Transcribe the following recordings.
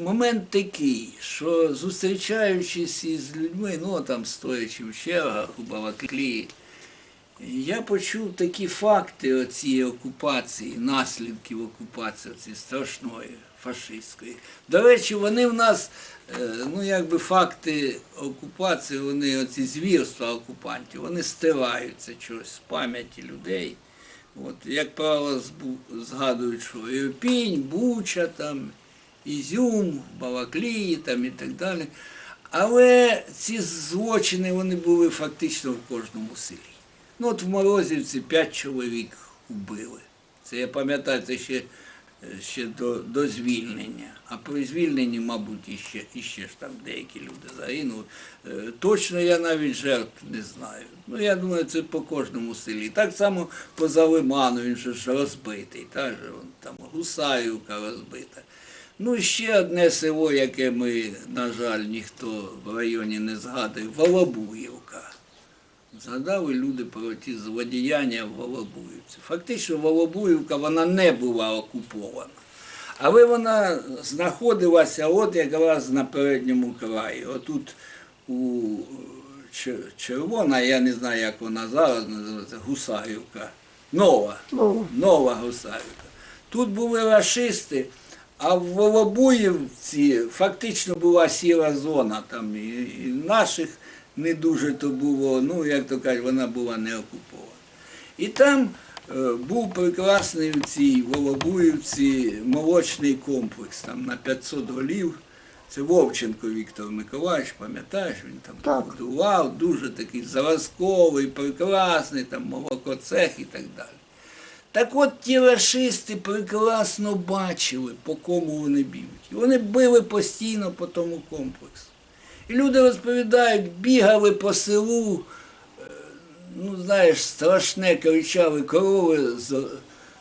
Момент такий, що зустрічаючись із людьми, ну там стоячи в чергах у Балаклії, я почув такі факти цієї окупації, наслідків окупації цієї страшної фашистської. До речі, вони в нас, е, ну якби факти окупації, вони оці звірства окупантів, вони стираються чогось з пам'яті людей. От, як правило, згадують, що Ірпінь, Буча, там, Ізюм, Балаклії там, і так далі. Але ці злочини вони були фактично в кожному селі. Ну от в Морозівці п'ять чоловік убили. Це я пам'ятаю, це ще, ще до, до звільнення. А при звільненні, мабуть, іще, іще ж там деякі люди загинули. Е, Точно я навіть жертв не знаю. Ну, я думаю, це по кожному селі. Так само по Залиману, він ж розбитий. Так же, там Гусаївка розбита. Ну, ще одне село, яке ми, на жаль, ніхто в районі не згадує, Волобуївка. Згадали люди про ті злодіяння в Волобуївці. Фактично, Волобуївка вона не була окупована. Але вона знаходилася от якраз на передньому краї. Отут у Червона, я не знаю, як вона зараз називається, Гусарівка. Нова. Нова Гусарівка. Тут були рашисти, а в Волобуївці фактично була сіра зона. Там і, наших не дуже то було, ну як то кажуть, вона була не окупована. І там е, був прекрасний в цій Волобуївці молочний комплекс там на 500 голів. Це Вовченко Віктор Миколаївич, пам'ятаєш, він там Так. будував, дуже такий зразковий, прекрасний, там молокоцех і так далі. Так от ті рашисти прекрасно бачили, по кому вони б'ють. І вони били постійно по тому комплексу. І люди розповідають, бігали по селу, е, ну знаєш, страшне кричали корови з,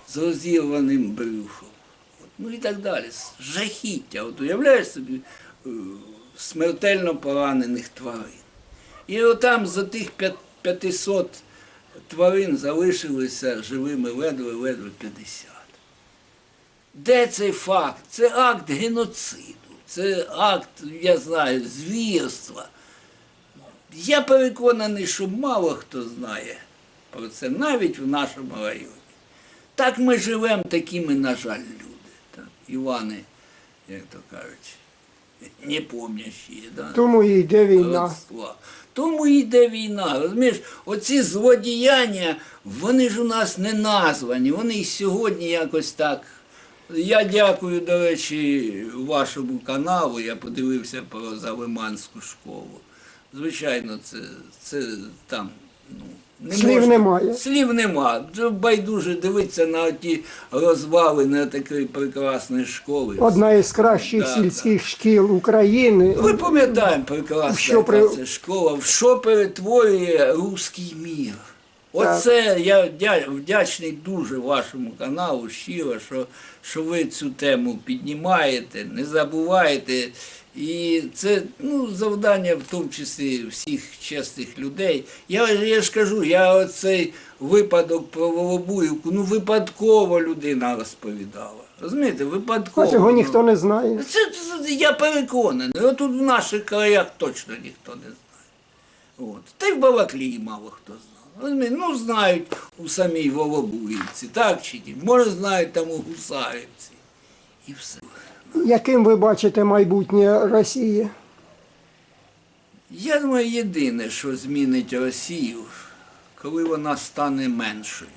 з розірваним брюхом. Ну і так далі. Жахіття. От уявляєш собі е, смертельно поранених тварин. І отам за тих п'ят- 500 тварин залишилися живими ледве-ледве 50. Де цей факт? Це акт геноциду, це акт, я знаю, звірства. Я переконаний, що мало хто знає про це, навіть в нашому районі. Так ми живемо, такими, на жаль, люди. Так, Івани, як то кажуть, не помнящі. Да? тому і йде війна. родства. Тому йде війна. Розумієш, оці злодіяння, вони ж у нас не названі, вони і сьогодні якось так. Я дякую, до речі, вашому каналу. Я подивився про Залиманську школу. Звичайно, це, це там. Ну, не Слів можна- немає. Слів нема. Байдуже дивитися на ті розвалини такої прекрасної школи. Одна із кращих Да, сільських шкіл України. Ми пам'ятаємо прекрасно, Що при- це школа, в що перетворює руський мір. Оце я вдячний дуже вашому каналу, щиро, що, що ви цю тему піднімаєте, не забуваєте. І це ну, завдання, в тому числі всіх чесних людей. Я, я ж кажу, я оцей випадок про Волобуївку, ну випадково людина розповідала. Розумієте, випадково. Ну. ніхто не знає. Це, це я переконаний. Отут в наших краях точно ніхто не знає. От. Та й в Балаклії мало хто знав. Розумієте, Ну, знають у самій Волобуївці, так чи ні? Може, знають там у Гусарівці. І все. Яким ви бачите майбутнє Росії? Я думаю, єдине, що змінить Росію, коли вона стане меншою.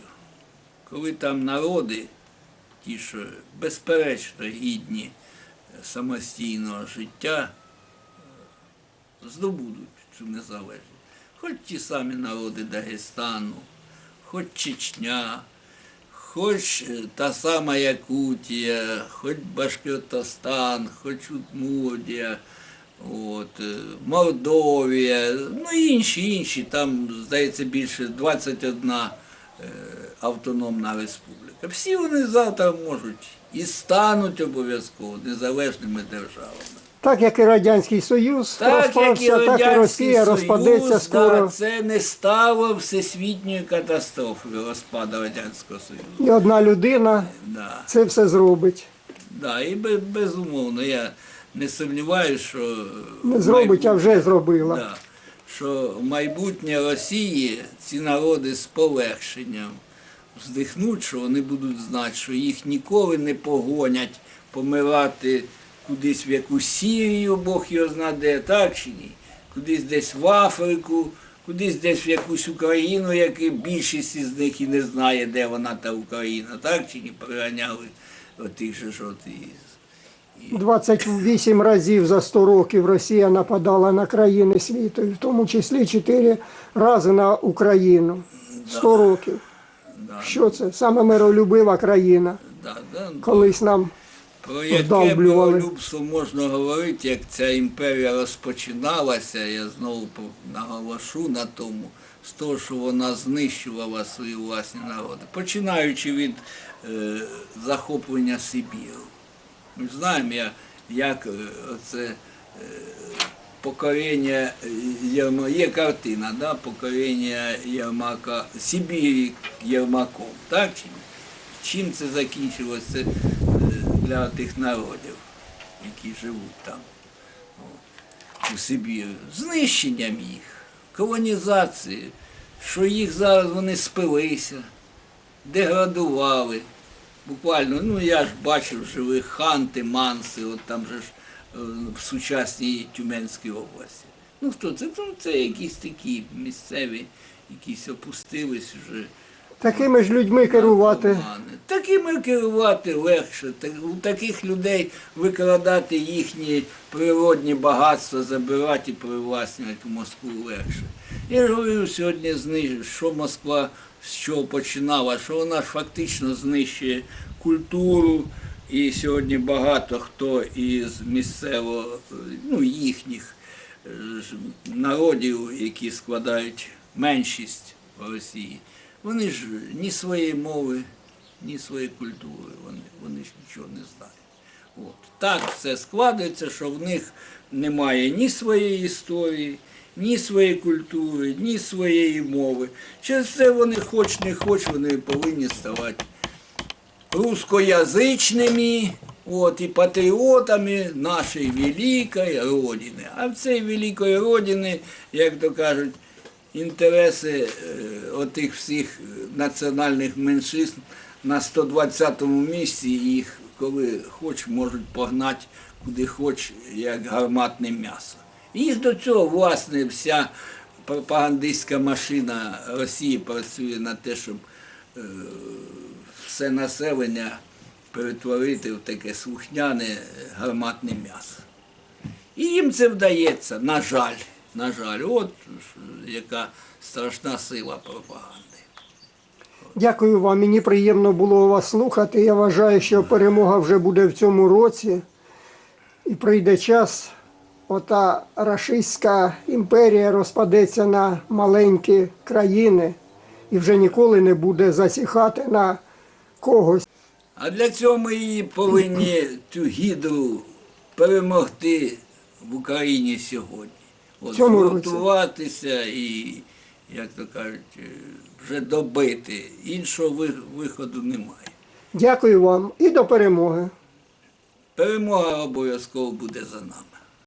Коли там народи, ті, що безперечно гідні самостійного життя, е, здобудуть цю незалежність. Хоч ті самі народи Дагестану, хоч Чечня, хоч е, та сама Якутія, хоч Башкортостан, хоч Удмуртія, от, е, Мордовія, ну інші, інші, там, здається, більше 21 е, автономна республіка. Всі вони завтра можуть і стануть обов'язково незалежними державами. Так як і Радянський Союз Так, як і так і Росія Союз, розпадеться скоро. Да, це не стало всесвітньою катастрофою розпаду Радянського Союзу. І одна людина Да. це все зробить. Да, і безумовно, я не сумніваюся, що Не зробить, а вже зробила. Да, що майбутнє Росії ці народи з полегшенням вздихнуть, що вони будуть знати, що їх ніколи не погонять помирати кудись в якусь Сірію, Бог його зна де, так чи ні? Кудись десь в Африку, кудись десь в якусь Україну, яку більшість із них і не знає, де вона та Україна, так чи ні? Приганяли отих же ж от із 28 разів за 100 років Росія нападала на країни світу, в тому числі 4 рази на Україну. 100 років. Що це? Саме миролюбива країна. Колись нам Про яке миролюбство можна говорити, як ця імперія розпочиналася, я знову наголошу на тому, з того, що вона знищувала свої власні народи, починаючи від е, захоплення Сибіру. Ми знаємо, як е, оце е, покорення Єрма... є картина, да? покорення Єрмака, Сибірі Єрмаком, так чи ні? Чим це закінчилося Це, для тих народів, які живуть там, у Сибірі? Знищенням їх, колонізацією, що їх зараз вони спилися, деградували. Буквально, ну я ж бачив живих ханти, манси, от там же ж е, в сучасній Тюменській області. Ну хто це? Ну, це якісь такі місцеві, якісь опустились вже. Такими ж людьми керувати. Такими керувати легше. Так- У таких людей викрадати їхні природні багатства, забирати і привласнювати в Москву легше. Я ж говорю сьогодні, зни- що Москва з чого починала, що вона ж фактично знищує культуру. І сьогодні багато хто із місцево, е, ну їхніх е, народів, які складають меншість Росії, вони ж ні своєї мови, ні своєї культури, вони, вони ж нічого не знають. От. Так все складається, що в них немає ні своєї історії, ні своєї культури, ні своєї мови. Через це вони хоч не хоч, вони повинні ставати русскоязичними от, і патріотами нашої великої Родини. А в цій великої Родини, як то кажуть, інтереси е, отих всіх національних меншин на 120-му місці їх, коли хоч, можуть погнати куди хоч, як гарматне м'ясо. Їх до цього, власне, вся пропагандистська машина Росії працює на те, щоб е, все населення перетворити в таке слухняне гарматне м'ясо. І їм це вдається, на жаль. На жаль, от яка страшна сила пропаганди. Дякую вам. Мені приємно було вас слухати. Я вважаю, що перемога вже буде в цьому році. І прийде час, ота рашистська імперія розпадеться на маленькі країни і вже ніколи не буде засіхати на когось. А для цього ми її повинні цю гідру перемогти в Україні сьогодні. Згуртуватися і, як то кажуть, е, вже добити. Іншого виходу немає. Дякую вам і до перемоги. Перемога обов'язково буде за нами.